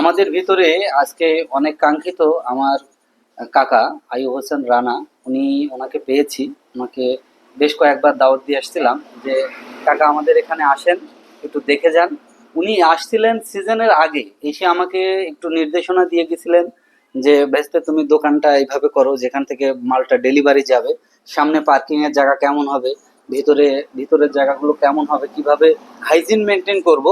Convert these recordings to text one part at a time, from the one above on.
আমাদের ভিতরে আজকে অনেক কাঙ্ক্ষিত আমার কাকা আয়ু হোসেন রানা, উনি ওনাকে পেয়েছি। ওনাকে বেশ কয়েকবার দাওয়াত দিয়ে আসছিলাম যে, কাকা আমাদের এখানে আসেন, একটু দেখে যান। উনি আসছিলেন সিজনের আগে। এসে আমাকে একটু নির্দেশনা দিয়ে গেছিলেন যে বেস্তে তুমি দোকানটা এইভাবে করো, যেখান থেকে মালটা ডেলিভারি যাবে। সামনে পার্কিং এর জায়গা কেমন হবে? ভিতরে, ভিতরের জায়গাগুলো কেমন হবে? কীভাবে হাইজিন মেনটেন করব?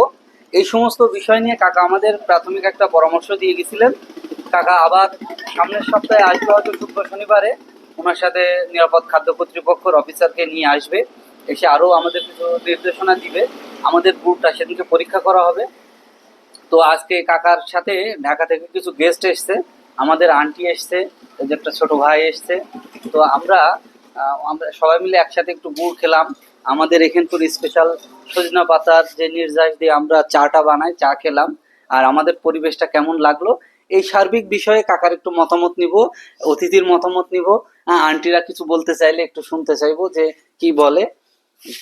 এই সমস্ত বিষয় নিয়ে কাকা আমাদের প্রাথমিক একটা পরামর্শ দিয়ে গেছিলেন। কাকা আবার সামনের সপ্তাহে আসবে হয়তো শুক্র শনিবারে। ওনার সাথে নিরাপদ খাদ্য কর্তৃপক্ষের অফিসারকে নিয়ে আসবে। এসে আরও আমাদের কিছু নির্দেশনা দিবে। আমাদের বুটটা সেদিনকে পরীক্ষা করা হবে। তো আজকে কাকার সাথে ঢাকা থেকে কিছু গেস্ট এসছে। আমাদের আন্টি এসছে একটা ছোট ভাই এসছে। তো আমরা আমরা সবাই মিলে একসাথে একটু গুড় খেলাম। আমাদের এখানকার স্পেশাল সজনা পাতার যে নির্যাস দিয়ে আমরা চাটা বানাই চা খেলাম। আর আমাদের পরিবেশটা কেমন লাগল? এই সার্বিক বিষয়ে কাকার একটু মতামত নিব অতিথির মতামত নিব। হ্যাঁ, আন্টিরা কিছু বলতে চাইলে একটু শুনতে চাইব যে কি বলে।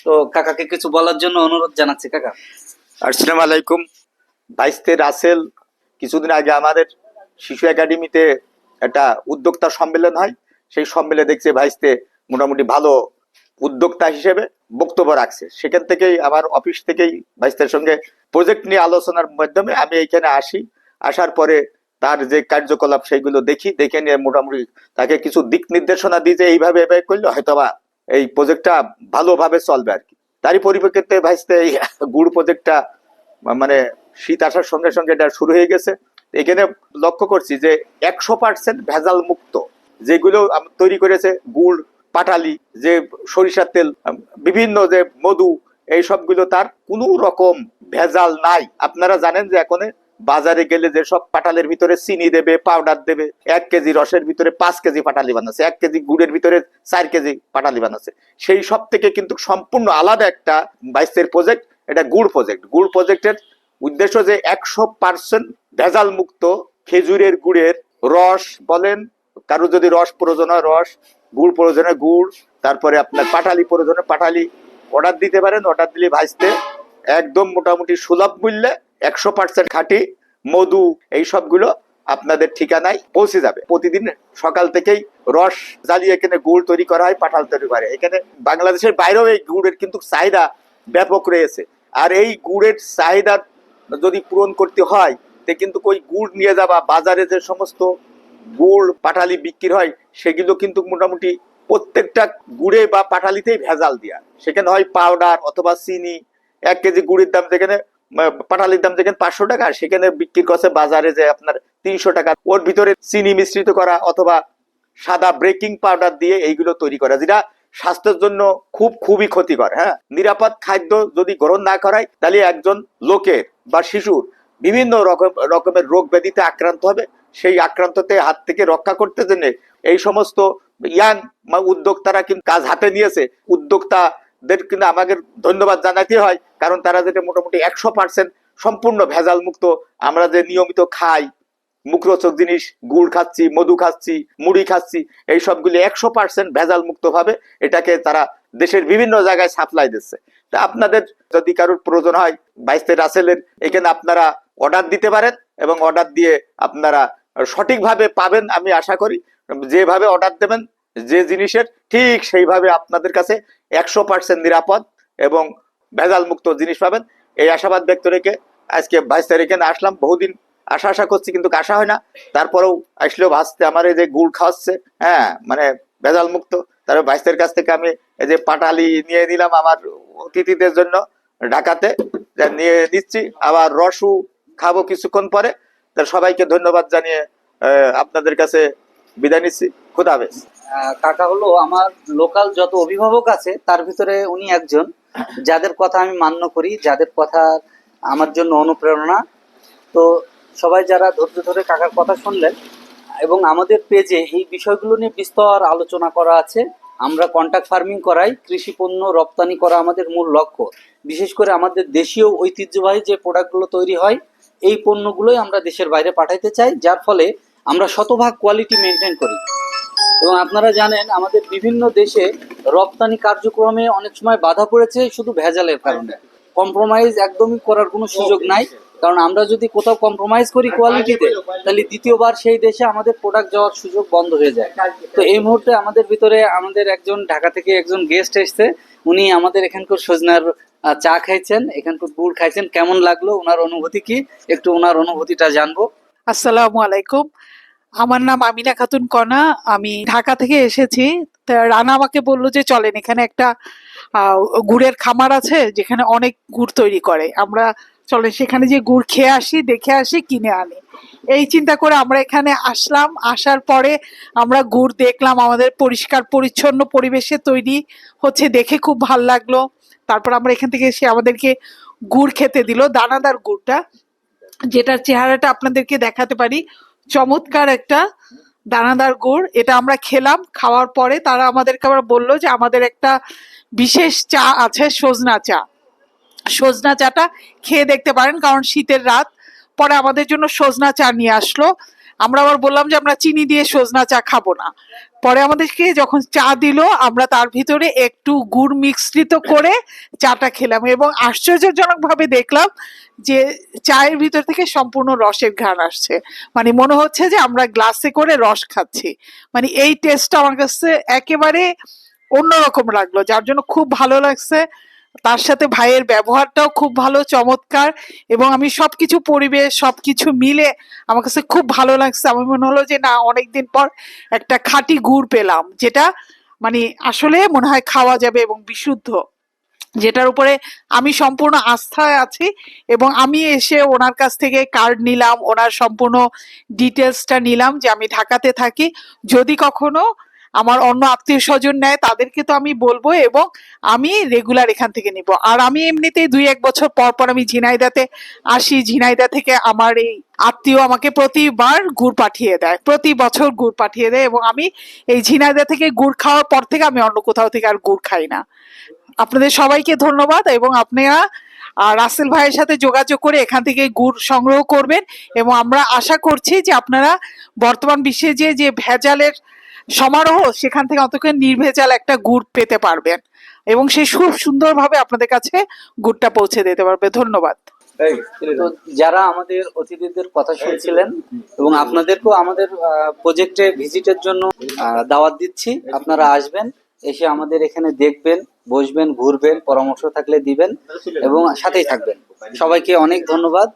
তো কাকাকে কিছু বলার জন্য অনুরোধ জানাচ্ছি কাকা। আসসালামু আলাইকুম। বাইশতে রাসেল কিছুদিন আগে আমাদের শিশু একাডেমিতে একটা উদ্যোক্তা সম্মেলন হয়। সেই সম্মেলনে দেখছে ভাইস্তে মোটামুটি ভালো উদ্যোক্তা হিসেবে বক্তব্য রাখছে। সেখান থেকেই আমার অফিস থেকেই ভাইস্তের সঙ্গে প্রজেক্ট নিয়ে আলোচনার মাধ্যমে আমি এইখানে আসি। আসার পরে তার যে কার্যকলাপ সেইগুলো দেখি, দেখে নিয়ে মোটামুটি তাকে কিছু দিক নির্দেশনা দিই যে এইভাবে এভাবে করলে হয়তোবা এই প্রজেক্টটা ভালোভাবে চলবে আর কি। তারই পরিপ্রেক্ষিতে ভাইস্তে এই গুড় প্রজেক্টটা মানে শীত আসার সঙ্গে সঙ্গে এটা শুরু হয়ে গেছে। এখানে লক্ষ্য করছি যে একশো পার্সেন্ট ভেজাল মুক্ত। যেগুলো তৈরি করেছে গুড় পাটালি, যে সরিষার তেল বিভিন্ন যে মধু, এই সবগুলো তার কোনো রকম ভেজাল নাই। আপনারা জানেন যে এখন বাজারে গেলে যে সব পাটালের ভিতরে চিনি দেবে পাউডার দেবে, এক কেজি রসের ভিতরে পাঁচ কেজি পাটালি বানাচ্ছে, এক কেজি গুড়ের ভিতরে চার কেজি পাটালি বানাচ্ছে। সেই সব থেকে কিন্তু সম্পূর্ণ আলাদা একটা বাইশের প্রজেক্ট এটা গুড় প্রজেক্ট গুড় প্রজেক্টের উদ্দেশ্য যে একশো পার্সেন্ট ভেজাল মুক্ত খেজুরের গুড়ের রস বলেন, কারও যদি রস প্রয়োজন হয় রস গুড় প্রয়োজন গুড়, তারপরে আপনার পাটালি প্রয়োজন পাটালি। অর্ডার দিতে পারেন অর্ডার দিলে ভাজতে একদম মোটামুটি সুলভ মূল্যে একশো পার্সেন্ট খাঁটি মধু, এই সবগুলো আপনাদের ঠিকানায় পৌঁছে যাবে। প্রতিদিন সকাল থেকেই রস জ্বালিয়ে এখানে গুড় তৈরি করা হয় পাঠাল তৈরি করে এখানে বাংলাদেশের বাইরেও এই গুড়ের কিন্তু চাহিদা ব্যাপক রয়েছে। আর এই গুড়ের চাহিদা যদি পূরণ করতে হয়, তে কিন্তু ওই গুড় নিয়ে যাবা বাজারে যে সমস্ত গুড় পাটালি বিক্রি হয়, সেগুলো কিন্তু মোটামুটি প্রত্যেকটা গুড়ে বা পাটালিতেই ভেজাল দেওয়া সেখানে হয় পাউডার অথবা চিনি, এক কেজি গুড়ের দাম যেখানে পাটালির দাম যেখানে পাঁচশো টাকা, সেখানে বিক্রি করছে বাজারে যে আপনার তিনশো টাকা। ওর ভিতরে চিনি মিশ্রিত করা অথবা সাদা ব্রেকিং পাউডার দিয়ে এইগুলো তৈরি করা, যেটা স্বাস্থ্যের জন্য খুব, খুবই ক্ষতিকর হ্যাঁ? নিরাপদ খাদ্য যদি গ্রহণ না করায়, তাহলে একজন লোকের বা শিশুর বিভিন্ন রকম, রকমের রোগ ব্যাধিতে আক্রান্ত হবে। সেই আক্রান্ততে হাত থেকে রক্ষা করতে জন্য এই সমস্ত ইয়াং উদ্যোক্তারা কিন্তু কাজ হাতে নিয়েছে। উদ্যোক্তাদের কিন্তু আমাদের ধন্যবাদ জানাতে হয়, কারণ তারা যেটা মোটামুটি একশো পার্সেন্ট সম্পূর্ণ ভেজাল মুক্ত আমরা যে নিয়মিত খাই, মুখরোচক জিনিস, গুড় খাচ্ছি, মধু খাচ্ছি, মুড়ি খাচ্ছি, এই সবগুলি একশো পার্সেন্ট ভেজাল মুক্ত ভাবে এটাকে তারা দেশের বিভিন্ন জায়গায় সাপ্লাই দিচ্ছে। তা আপনাদের যদি কারোর প্রয়োজন হয় বাইশতে রাসেলের, এখানে আপনারা অর্ডার দিতে পারেন এবং অর্ডার দিয়ে আপনারা সঠিকভাবে পাবেন আমি আশা করি। যেভাবে অর্ডার দেবেন, যে জিনিসের, ঠিক সেইভাবে আপনাদের কাছে একশো পার্সেন্ট নিরাপদ এবং ভেজাল মুক্ত জিনিস পাবেন। এই আশাবাদ ব্যক্ত রেখে আজকে বাইশ তারিখে আসলাম, বহুদিন আশা আশা করছি, কিন্তু আসা হয় না। তারপরেও আসলেও ভাসতে আমার এই যে গুড় খাওয়াচ্ছে হ্যাঁ মানে ভেজাল মুক্ত তারপরে বাইশের কাছ থেকে আমি এই যে পাটালি নিয়ে নিলাম আমার অতিথিদের জন্য ঢাকাতে নিয়ে নিচ্ছি। আবার রসু খাব কিছুক্ষণ পরে তা সবাইকে ধন্যবাদ জানিয়ে আপনাদের কাছে বিদায় নিচ্ছি। খুদা হাফেজ। কাকা হলো আমার লোকাল যত অভিভাবক আছে, তার ভিতরে উনি একজন, যাদের কথা আমি মান্য করি, যাদের কথা আমার জন্য অনুপ্রেরণা। তো সবাই যারা ধৈর্য ধরে কাকার কথা শুনলেন, এবং আমাদের পেজে এই বিষয়গুলো নিয়ে বিস্তর আলোচনা করা আছে, আমরা কন্ট্যাক্ট ফার্মিং করাই, কৃষি পণ্য রপ্তানি করা আমাদের মূল লক্ষ্য। বিশেষ করে আমাদের দেশীয় ঐতিহ্যবাহী যে প্রোডাক্টগুলো তৈরি হয় এই পণ্যগুলোই আমরা দেশের বাইরে পাঠাইতে চাই যার ফলে আমরা শতভাগ কোয়ালিটি মেনটেন করি। এবং আপনারা জানেন আমাদের বিভিন্ন দেশে রপ্তানি কার্যক্রমে অনেক সময় বাধা পড়েছে শুধু ভেজালের কারণে। কম্প্রোমাইজ একদমই করার কোনো সুযোগ নাই। কারণ আমরা যদি কোথাও কম্প্রোমাইজ করি কোয়ালিটিতে তাহলে দ্বিতীয়বার সেই দেশে আমাদের প্রোডাক্ট যাওয়ার সুযোগ বন্ধ হয়ে যায়। তো এই মুহূর্তে আমাদের ভিতরে আমাদের একজন ঢাকা থেকে একজন গেস্ট এসছে উনি আমাদের এখানকার সজনার চা খাইছেন এখানকার গুড় খাইছেন। কেমন লাগল? ওনার অনুভূতি কি? একটু ওনার অনুভূতিটা জানব। আসসালামু আলাইকুম। আমার নাম আমিনা খাতুন কণা। আমি ঢাকা থেকে এসেছি। তা রানা আমাকে বলল যে চলেন এখানে একটা আহ, গুড়ের খামার আছে যেখানে অনেক গুড় তৈরি করে। আমরা চলেন সেখানে যে গুড় খেয়ে আসি, দেখে আসি, কিনে আনি। এই চিন্তা করে আমরা এখানে আসলাম। আসার পরে আমরা গুড় দেখলাম, আমাদের পরিষ্কার, পরিচ্ছন্ন পরিবেশে তৈরি হচ্ছে দেখে খুব ভালো লাগল। তারপর আমরা এখান থেকে এসে আমাদেরকে গুড় খেতে দিল, দানাদার গুড়টা, যেটার চেহারাটা আপনাদেরকে দেখাতে পারি। চমৎকার একটা দানাদার গুড়, এটা আমরা খেলাম। খাওয়ার পরে তারা আমাদেরকে আবার বলল যে, আমাদের একটা বিশেষ চা আছে, সজনা চা। সজনা চাটা খেয়ে দেখতে পারেন, কারণ শীতের রাত। পরে আমাদের জন্য সজনা চা নিয়ে আসলো। আমরা আবার বললাম যে আমরা চিনি দিয়ে সজনা চা খাব না। পরে আমাদেরকে যখন চা দিল, আমরা তার ভিতরে একটু গুড় মিশ্রিত করে চাটা খেলাম এবং আশ্চর্যজনক ভাবে দেখলাম যে চায়ের ভিতর থেকে সম্পূর্ণ রসের ঘ্রাণ আসছে। মানে মনে হচ্ছে যে আমরা গ্লাসে করে রস খাচ্ছি। মানে এই টেস্টটা আমার কাছে একেবারে অন্যরকম লাগল, যার জন্য খুব ভালো লাগছে। তার সাথে ভাইয়ের ব্যবহারটাও খুব ভালো, চমৎকার এবং আমি সবকিছু পরিবেশ, সবকিছু মিলে আমার কাছে খুব ভালো লাগছে। আমার মনে হলো যে না, অনেকদিন পর একটা খাঁটি গুড় পেলাম, যেটা মানে আসলে মনে হয় খাওয়া যাবে এবং বিশুদ্ধ, যেটার উপরে আমি সম্পূর্ণ আস্থায় আছি এবং আমি এসে ওনার কাছ থেকে কার্ড নিলাম, ওনার সম্পূর্ণ ডিটেলসটা নিলাম যে আমি ঢাকাতে থাকি। যদি কখনো আমার অন্য আত্মীয় স্বজন নেয় তাদেরকে তো আমি বলব এবং আমি রেগুলার এখান থেকে নিব। আর আমি এমনিতেই দুই এক বছর পর পর আমি ঝিনাইদাতে আসি। ঝিনাইদা থেকে আমার এই আত্মীয় আমাকে প্রতিবার গুড় পাঠিয়ে দেয় প্রতি বছর গুড় পাঠিয়ে দেয় এবং আমি এই ঝিনাইদা থেকে গুড় খাওয়ার পর থেকে আমি অন্য কোথাও থেকে আর গুড় খাই না। আপনাদের সবাইকে ধন্যবাদ এবং আপনারা আহ, রাসেল ভাইয়ের সাথে যোগাযোগ করে এখান থেকে গুড় সংগ্রহ করবেন এবং আমরা আশা করছি যে আপনারা বর্তমান বিশ্বে যে যে ভেজালের সমারোহ সেখান থেকে অন্তত নির্ভেজাল একটা গুড় পেতে পারবেন এবং সে খুব সুন্দরভাবে আপনাদের কাছে গুড়টা পৌঁছে দিতে পারবে। ধন্যবাদ। যারা আমাদের অতিথিদের কথা শুনছিলেন এবং আপনাদেরকেও আমাদের প্রজেক্টে ভিজিটের জন্য দাওয়াত দিচ্ছি, আপনারা আসবেন, এসে আমাদের এখানে দেখবেন, বসবেন, ঘুরবেন, পরামর্শ থাকলে দিবেন এবং সাথেই থাকবেন। সবাইকে অনেক ধন্যবাদ।